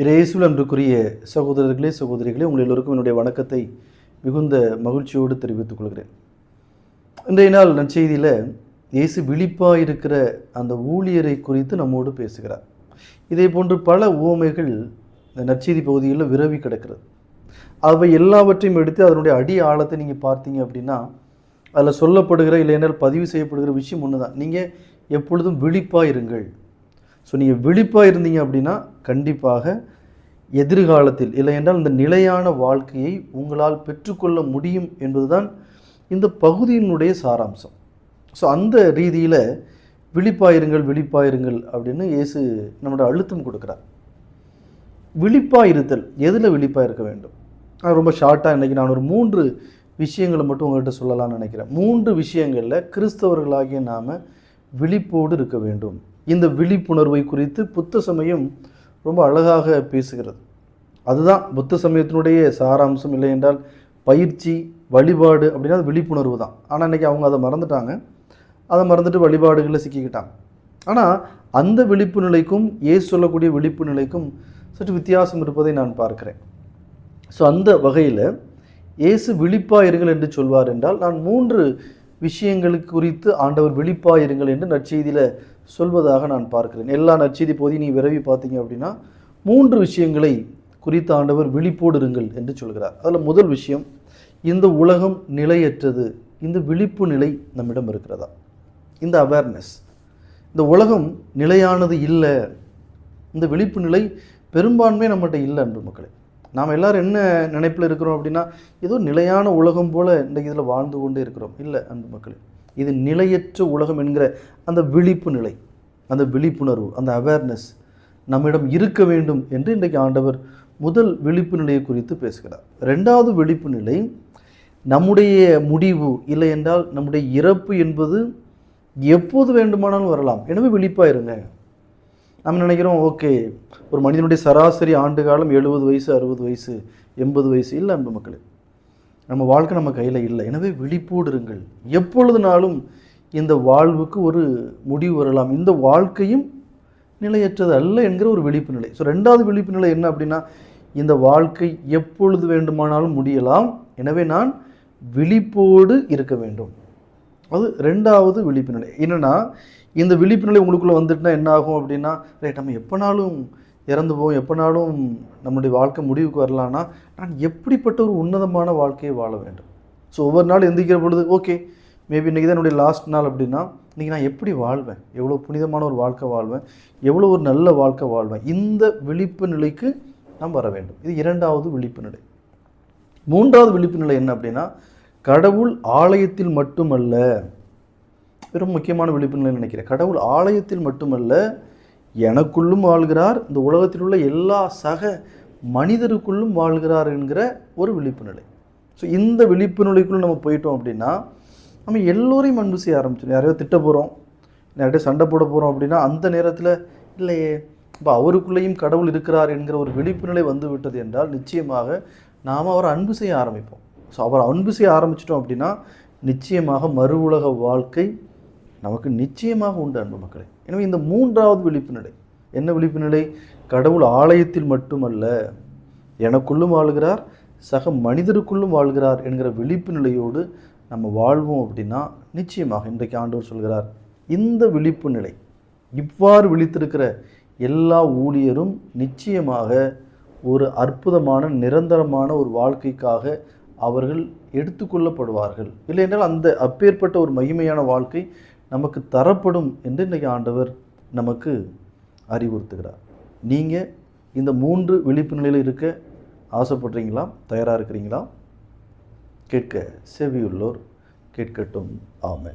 இறையேசுவில் அன்றுக்குரிய சகோதரர்களே சகோதரிகளே உங்கள் எல்லோருக்கும் என்னுடைய வணக்கத்தை மிகுந்த மகிழ்ச்சியோடு தெரிவித்துக் கொள்கிறேன். இன்றைய நாள் நற்செய்தியில் இயேசு விழிப்பாக இருக்கிற அந்த ஊழியரை குறித்து நம்மோடு பேசுகிறார். இதே போன்று பல உவமைகள் இந்த நற்செய்தி பகுதியில் விரவி கிடக்கிறது. அவை எல்லாவற்றையும் எடுத்து அதனுடைய அடி ஆழத்தை நீங்கள் பார்த்தீங்க அப்படின்னா அதில் சொல்லப்படுகிற இல்லைனால் பதிவு செய்யப்படுகிற விஷயம் ஒன்று தான் நீங்கள் எப்பொழுதும் விழிப்பாக இருங்கள் ஸோ நீங்கள் விழிப்பாக இருந்தீங்க அப்படின்னா கண்டிப்பாக எதிர்காலத்தில் இல்லை என்றால் இந்த நிலையான வாழ்க்கையை உங்களால் பெற்றுக்கொள்ள முடியும் என்பதுதான் இந்த பகுதியினுடைய சாராம்சம். ஸோ அந்த ரீதியில் விழிப்பாயிருங்கள் விழிப்பாயிருங்கள் அப்படின்னு இயேசு நம்மளோட அழுத்தம் கொடுக்குறார். விழிப்பாக இருத்தல் எதில் விழிப்பாக இருக்க வேண்டும்? நான் ரொம்ப ஷார்ட்டாக இன்றைக்கி நான் ஒரு மூன்று விஷயங்களை மட்டும் உங்கள்கிட்ட சொல்லலாம்னு நினைக்கிறேன். மூன்று விஷயங்களில் கிறிஸ்தவர்களாகிய நாம் விழிப்போடு இருக்க வேண்டும். இந்த விழிப்புணர்வை குறித்து புத்த சமயம் ரொம்ப அழகாக பேசுகிறது. அதுதான் புத்த சமயத்தினுடைய சாராம்சம் இல்லை என்றால் பயிற்சி வழிபாடு அப்படின்னா அது விழிப்புணர்வு தான். ஆனால் இன்றைக்கி அவங்க அதை மறந்துட்டாங்க. அதை மறந்துட்டு வழிபாடுகளில் சிக்கிக்கிட்டாங்க. ஆனால் அந்த விழிப்பு நிலைக்கும் ஏசு சொல்லக்கூடிய விழிப்பு நிலைக்கும் சற்று வித்தியாசம் இருப்பதை நான் பார்க்கிறேன். ஸோ அந்த வகையில் இயேசு விழிப்பாக இருங்கள் என்று சொல்வார் என்றால் நான் மூன்று விஷயங்களுக்கு குறித்து ஆண்டவர் வெளிப்பாயிருங்கள் என்று நற்செய்தியில் சொல்வதாக நான் பார்க்கிறேன். எல்லா நற்செய்தி போதி நீ விரவி பார்த்தீங்க அப்படின்னா மூன்று விஷயங்களை குறித்து ஆண்டவர் விழிப்போடு இருங்கள் என்று சொல்கிறார். அதில் முதல் விஷயம் இந்த உலகம் நிலையற்றது. இந்த விழிப்பு நிலை நம்மிடம் இருக்கிறதா? இந்த அவேர்னஸ் இந்த உலகம் நிலையானது இல்லை. இந்த விழிப்பு நிலை பெரும்பான்மை நம்மகிட்ட இல்லை அன்பு மக்களே. நாம் எல்லாரும் என்ன நினைப்பில் இருக்கிறோம் அப்படின்னா ஏதோ நிலையான உலகம் போல் இன்றைக்கு இதில் வாழ்ந்து கொண்டே இருக்கிறோம். இல்லை அன்பு மக்களே இது நிலையற்ற உலகம் என்கிற அந்த விழிப்பு நிலை அந்த விழிப்புணர்வு அந்த அவேர்னஸ் நம்மிடம் இருக்க வேண்டும் என்று இன்றைக்கு ஆண்டவர் முதல் விழிப்பு நிலையை குறித்து பேசுகிறார். ரெண்டாவது விழிப்பு நிலை நம்முடைய முடிவு இல்லை என்றால் நம்முடைய இறப்பு என்பது எப்போது வேண்டுமானாலும் வரலாம். எனவே விழிப்பாக இருங்க நம்ம நினைக்கிறோம் ஓகே ஒரு மனிதனுடைய சராசரி ஆண்டு காலம் எழுபது வயசு அறுபது வயசு எண்பது வயசு இல்லை அன்பு மக்களே. நம்ம வாழ்க்கை நம்ம கையில் இல்லை. எனவே விழிப்போடு இருங்கள். எப்பொழுதுனாலும் இந்த வாழ்வுக்கு ஒரு முடிவு வரலாம். இந்த வாழ்க்கையும் நிலையற்றது அல்ல என்கிற ஒரு விழிப்பு நிலை. ஸோ ரெண்டாவது விழிப்பு நிலை என்ன அப்படின்னா இந்த வாழ்க்கை எப்பொழுது வேண்டுமானாலும் முடியலாம். எனவே நான் விழிப்போடு இருக்க வேண்டும். அது ரெண்டாவது விழிப்பு நிலை என்னென்னா இந்த விழிப்பு நிலை உங்களுக்குள்ளே வந்துட்டுனா என்ன ஆகும் அப்படின்னா ரைட் நம்ம எப்போனாலும் இறந்து போவோம் எப்போனாலும் நம்முடைய வாழ்க்கை முடிவுக்கு வரலான்னா நான் எப்படிப்பட்ட ஒரு உன்னதமான வாழ்க்கையை வாழ வேண்டும்? ஸோ ஒவ்வொரு நாள் எந்திரிக்கிற பொழுது ஓகே மேபி இன்றைக்கி தான் என்னுடைய லாஸ்ட் நாள் அப்படின்னா இன்றைக்கி நான் எப்படி வாழ்வேன்? எவ்வளோ புனிதமான ஒரு வாழ்க்கை வாழ்வேன்? எவ்வளோ ஒரு நல்ல வாழ்க்கை வாழ்வேன்? இந்த விழிப்பு நிலைக்கு நாம் வர வேண்டும். இது இரண்டாவது விழிப்பு நிலை மூன்றாவது விழிப்பு நிலை என்ன அப்படின்னா கடவுள் ஆலயத்தில் மட்டுமல்ல பெரும் முக்கியமான விழிப்பு நினைக்கிறேன். கடவுள் ஆலயத்தில் மட்டுமல்ல எனக்குள்ளும் வாழ்கிறார் இந்த உலகத்தில் உள்ள எல்லா சக மனிதருக்குள்ளும் வாழ்கிறார் என்கிற ஒரு விழிப்பு நிலை. ஸோ இந்த விழிப்பு நிலைக்குள்ள நம்ம போயிட்டோம் அப்படின்னா நம்ம எல்லோரையும் அன்பு செய்ய ஆரம்பிச்சிடும் யாரையோ திட்ட போகிறோம் யார்கிட்ட சண்டை போட போகிறோம் அப்படின்னா அந்த நேரத்தில் இல்லையே இப்போ அவருக்குள்ளேயும் கடவுள் இருக்கிறார் என்கிற ஒரு விழிப்பு நிலை வந்து விட்டது என்றால் நிச்சயமாக நாம் அவரை அன்பு செய்ய ஆரம்பிப்போம். ஸோ அவரை அன்பு செய்ய ஆரம்பிச்சிட்டோம் அப்படின்னா நிச்சயமாக மறு உலக வாழ்க்கை நமக்கு நிச்சயமாக உண்டு அன்பு மக்களே. எனவே இந்த மூன்றாவது விழிப்பு நிலை என்ன விழிப்பு நிலை கடவுள் ஆலயத்தில் மட்டுமல்ல எனக்குள்ளும் வாழ்கிறார் சக மனிதருக்குள்ளும் வாழ்கிறார் என்கிற விழிப்பு நிலையோடு நம்ம வாழ்வோம் அப்படின்னா நிச்சயமாக இன்றைக்கு ஆண்டவர் சொல்கிறார் இந்த விழிப்பு நிலை இவ்வாறு விழித்திருக்கிற எல்லா ஊழியரும் நிச்சயமாக ஒரு அற்புதமான நிரந்தரமான ஒரு வாழ்க்கைக்காக அவர்கள் எடுத்துக்கொள்ளப்படுவார்கள். இல்லை என்றால் அந்த அப்பேற்பட்ட ஒரு மகிமையான வாழ்க்கை நமக்கு தரப்படும் என்று இன்றைக்கு ஆண்டவர் நமக்கு அறிவுறுத்துகிறார். நீங்கள் இந்த மூன்று விழிப்பு நிலையில் இருக்க ஆசைப்படுறீங்களா? தயாராக இருக்கிறீங்களா? கேட்க செவியுள்ளோர் கேட்கட்டும். ஆமை